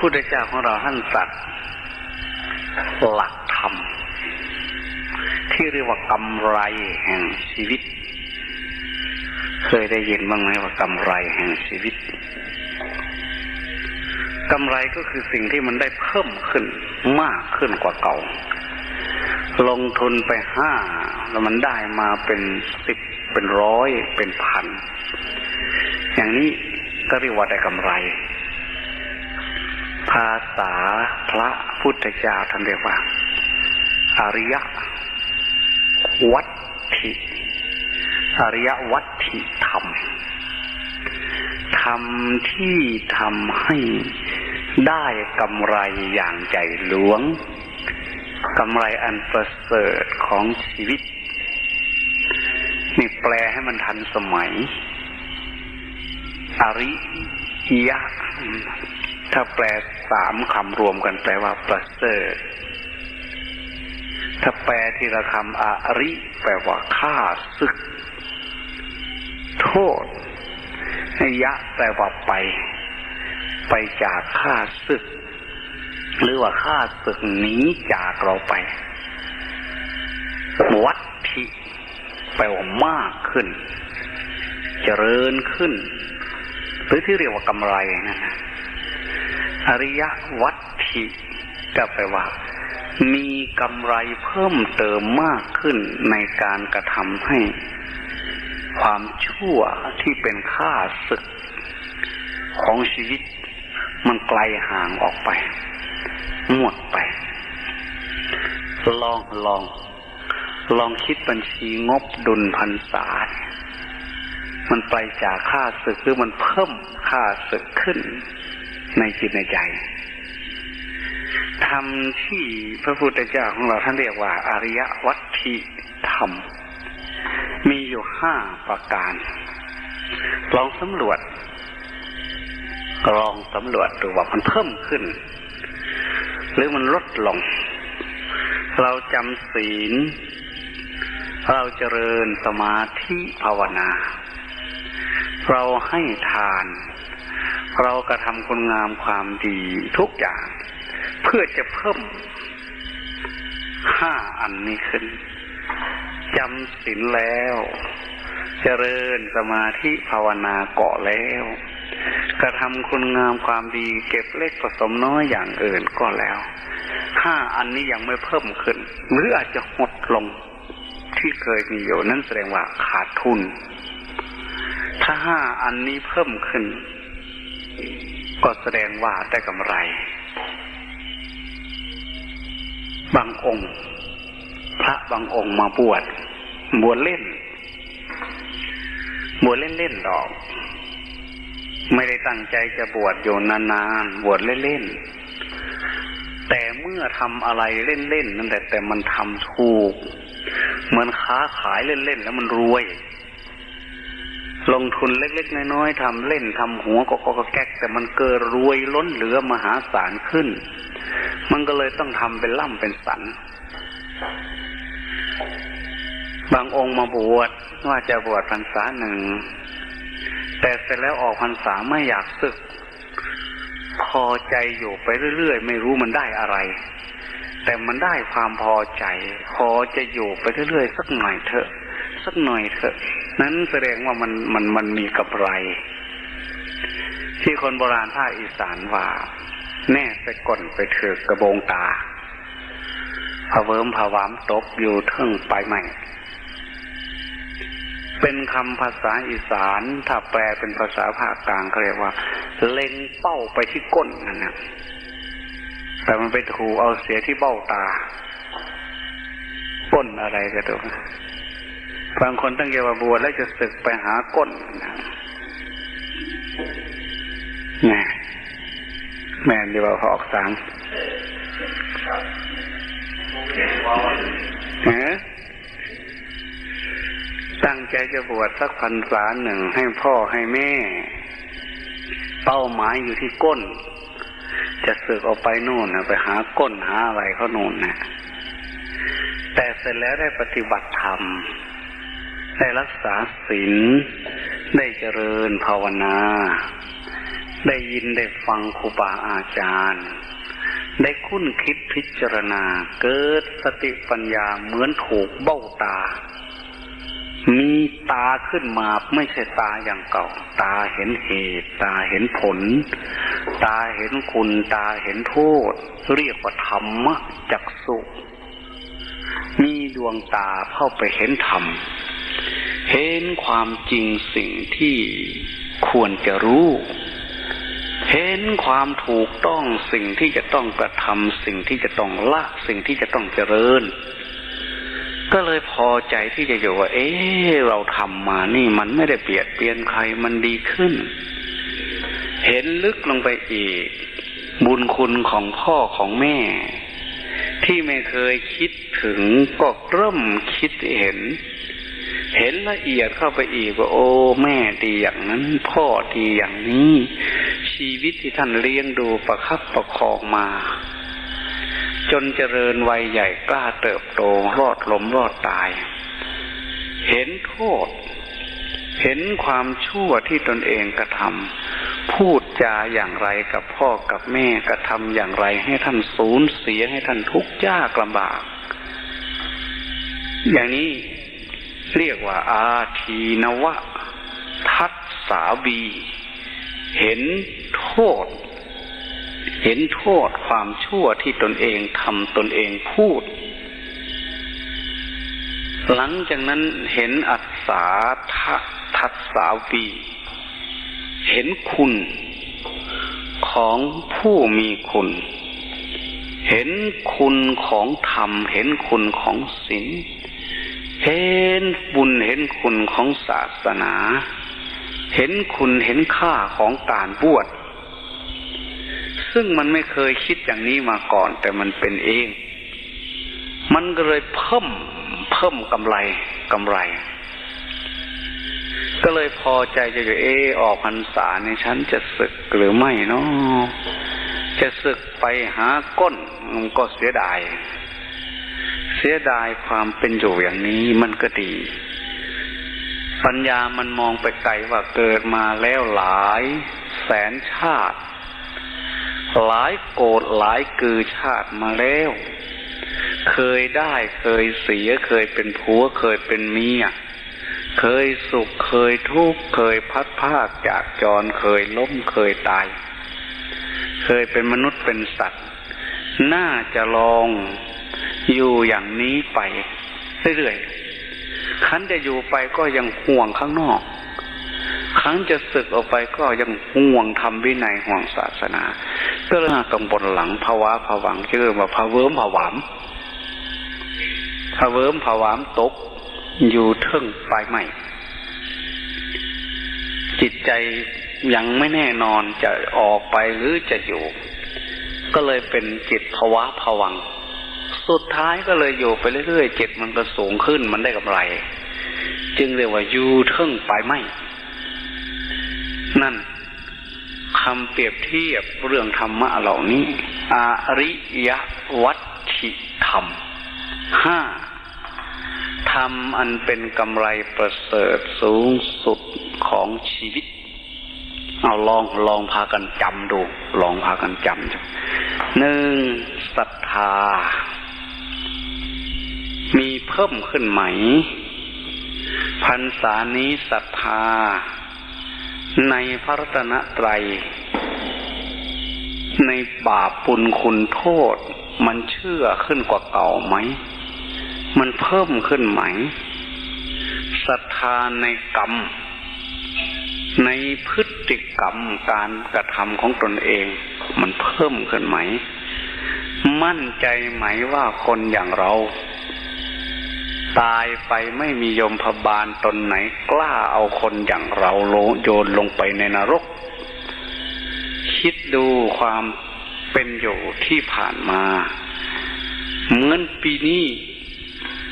พุทธเจ้าของเราท่านสัตรัสหลักธรรม ที่เรียกว่ากำไรแห่งชีวิต เคยได้ยินบ้างไหมว่ากำไรแห่งชีวิตกำไรก็คือสิ่งที่มันได้เพิ่มขึ้นมากขึ้นกว่าเก่า ลงทุนไปห้าแล้วมันได้มาเป็นสิบเป็นร้อยเป็นพัน อย่างนี้ก็เรียกว่าได้กำไร ภาษาพระพุทธเจ้าท่านเรียกว่า อริยวัตถิอริยวัตถิธรรมธรรมที่ทำให้ได้กำไรอย่างใจหลวงกำไรอันประเสริฐของชีวิต นี่แปลให้มันทันสมัย อริยะ ถ้าแปลสามคำรวมกันแปลว่าประเสริฐถ้าแปลทีละคำอริ แปลว่าฆ่าศึก โทษยะแปลว่าไป ไปจากข้าศึก หรือว่าข้าศึกหนีจากเราไป วัตถิแปลว่ามากขึ้น เจริญขึ้น หรือที่เรียกว่ากำไรนะนะ อริยวัตถิก็แปลว่า มีกำไรเพิ่มเติมมากขึ้นในการกระทำให้ ความชั่วที่เป็นข้าศึกของชีวิต มันไกลห่างออกไป หมดไป ลองลอง ลองคิดบัญชีงบดุลพันษามันไปจากค่าศึกหรือมันเพิ่มค่าศึกขึ้น ในจิตในใจธรรมที่พระพุทธเจ้าของเราท่านเรียกว่าอริยวัตถิธรรม มีอยู่ห้าประการ ลองสำรวจ ลองสำรวจดูว่ามันเพิ่มขึ้น หรือมันลดลง เราจำศีล เราเจริญสมาธิภาวนา เราให้ทาน เรากระทำคุณงามความดีทุกอย่าง เพื่อจะเพิ่มห้าอันนี้ขึ้นจำศีลแล้ว เจริญสมาธิภาวนาเกาะแล้ว กระทำคุณงามความดีเก็บเล็กผสมน้อยอย่างอื่นก็แล้วห้าอันนี้ยังไม่เพิ่มขึ้น หรืออาจจะหดลงที่เคยมีอยู่นั่นแสดงว่าขาดทุน ถ้าห้าอันนี้เพิ่มขึ้น ก็แสดงว่าได้กำไร บางองค์ พระบางองค์มาบวชบวชเล่น บวชเล่นเล่นดอก ไม่ได้ตั้งใจจะบวชอยู่นานๆบวชเล่นๆแต่เมื่อทำอะไรเล่นๆนั่นแหละแต่มันทำถูก เหมือนค้าขายเล่นๆแล้วมันรวย ลงทุนเล็กๆ น้อยๆทำเล่นทำหัวก็ก็แก๊ก แต่มันเกิดรวยล้นเหลือมหาศาลขึ้น มันก็เลยต้องทำเป็นล่ำเป็นสัน บางองค์มาบวชว่าจะบวชพรรษาหนึ่ง แต่เสร็จแล้วออกพรรษาไม่อยากศึก พอใจอยู่ไปเรื่อยๆ ไม่รู้มันได้อะไร แต่มันได้ความพอใจ พอจะอยู่ไปเรื่อยๆ สักหน่อยเถอะ สักหน่อยเถอะ นั้นแสดงว่ามันมันมันมีกำไร ที่คนโบราณภาคอีสานว่า แน่ไปก่อนไปเถือกระโบงตาพะเวิมผาวามตกอยู่เทิงไปใหม่ เป็นคำภาษาอีสานถ้าแปลเป็นภาษาภาคกลางเขาเรียกว่า เล็งเป้าไปที่ก้นนั่นนะแต่มันไปถูเอาเสียที่เบ้าตาก้นอะไรก็ตัว บางคนตั้งใจว่าบวชแล้วจะศึกไปหาก้นนะแม่แม่ดีว่าพออกสังเอตั้งใจจะบวชสักพรรษาหนึ่งให้พ่อให้แม่ เป้าหมายอยู่ที่ก้น จะสึกออกไปนู่นนะไปหาก้นหาอะไรเขานู่นนะแต่เสร็จแล้วได้ปฏิบัติธรรม ได้รักษาศีลได้เจริญภาวนา ได้ยินได้ฟังครูบาอาจารย์ ได้คุ้นคิดพิจารณา เกิดสติปัญญาเหมือนถูกเบ้าตา มีตาขึ้นมาไม่ใช่ตาอย่างเก่า ตาเห็นเหตุ ตาเห็นผล ตาเห็นคุณ ตาเห็นโทษ เรียกว่าธรรมจักสุมีดวงตาเข้าไปเห็นธรรม เห็นความจริงสิ่งที่ควรจะรู้ เห็นความถูกต้องสิ่งที่จะต้องกระทำสิ่งที่จะต้องละสิ่งที่จะต้องเจริญ ก็เลยพอใจที่จะอยู่ว่า เอ๊เราทำมานี่มันไม่ได้เปลี่ยนเปลี่ยนใครมันดีขึ้น เห็นลึกลงไปอีก บุญคุณของพ่อของแม่ ที่ไม่เคยคิดถึงก็เริ่มคิดเห็น เห็นละเอียดเข้าไปอีกว่าโอ้แม่ดีอย่างนั้น พ่อดีอย่างนี้ ชีวิตที่ท่านเลี้ยงดูประคับประคองมา จนเจริญวัยใหญ่กล้าเติบโตรอดลมรอดตาย เห็นโทษ เห็นความชั่วที่ตนเองกระทำพูดจาอย่างไรกับพ่อกับแม่กระทำอย่างไรให้ท่านสูญเสียให้ท่านทุกข์ยากลำบาก อย่างนี้ เรียกว่า อาทีนวะ ทัศสาวี เห็นโทษ เห็นโทษความชั่วที่ตนเองทำตนเองพูด หลังจากนั้นเห็นอัศสาทะทัศสาวี เห็นคุณของผู้มีคุณ เห็นคุณของธรรม เห็นคุณของศีล เห็นบุญเห็นคุณของศาสนา เห็นคุณเห็นค่าของการบวชซึ่งมันไม่เคยคิดอย่างนี้มาก่อน แต่มันเป็นเอง มันก็เลยเพิ่มเพิ่มกำไรกำไร ก็เลยพอใจจะอยู่เออออกพรรษาในฉันจะศึกหรือไม่เนาะจะศึกไปหาก้นมันก็เสียดาย เสียดายความเป็นอยู่อย่างนี้มันก็ดี ปัญญามันมองไปไกลว่าเกิดมาแล้วหลายแสนชาติ หลายโกรธหลายกือชาติมาแล้ว เคยได้เคยเสียเคยเป็นผัวเคยเป็นเมียเคยสุขเคยทุกข์เคยพัดภาคจากจรเคยล้มเคยตาย เคยเป็นมนุษย์เป็นสัตว์ น่าจะลอง อยู่อย่างนี้ไปเรื่อยๆคันจะอยู่ไปก็ยังห่วงข้างนอกครั้งจะศึกออกไปก็ยังห่วงทำวินัยห่วงศาสนาก็เลยตรงบนหลังภาวะผวังชื่อว่าภาเวิมผวามภาเวิมผวามตก อยู่เทิงปลายใหม่ จิตใจยังไม่แน่นอนจะออกไปหรือจะอยู่ ก็เลยเป็นจิตภาวะผวัง สุดท้ายก็เลยอยู่ไปเรื่อยๆจิตมันก็สูงขึ้นมันได้กำไร จึงเรียกว่าอยู่เทิงปไม้นั่นคำเปรียบเทียบเรื่องธรรมะเหล่านี้ อริยวัตถิธรรมห้าธรรมอันเป็นกำไรประเสริฐสูงสุดของชีวิต เอาลองลองพากันจำดู ลองพากันจำหนึ่งศรัทธา เพิ่มขึ้นไหม พรรษานี้ศรัทธา ในพระรัตนตรัย ในบาปปุญคุณโทษ มันเชื่อขึ้นกว่าเก่าไหม มันเพิ่มขึ้นไหมศรัทธาในกรรม ในพฤติกรรมการกระทำของตนเอง มันเพิ่มขึ้นไหม มั่นใจไหมว่าคนอย่างเรา ตายไปไม่มียมพบาลตนไหนกล้าเอาคนอย่างเราโลโยนลงไปในนรก คิดดูความเป็นอยู่ที่ผ่านมา เหมือนปีนี้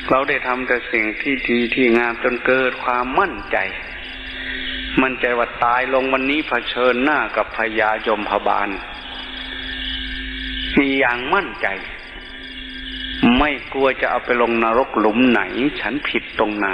เราได้ทำแต่สิ่งที่ดีที่งามจนเกิดความมั่นใจ มั่นใจว่าตายลงวันนี้เผชิญหน้ากับพญายมพบาลมีอย่างมั่นใจ ไม่กลัวจะเอาไปลงนรกหลุมไหน ฉันผิดตรงไหน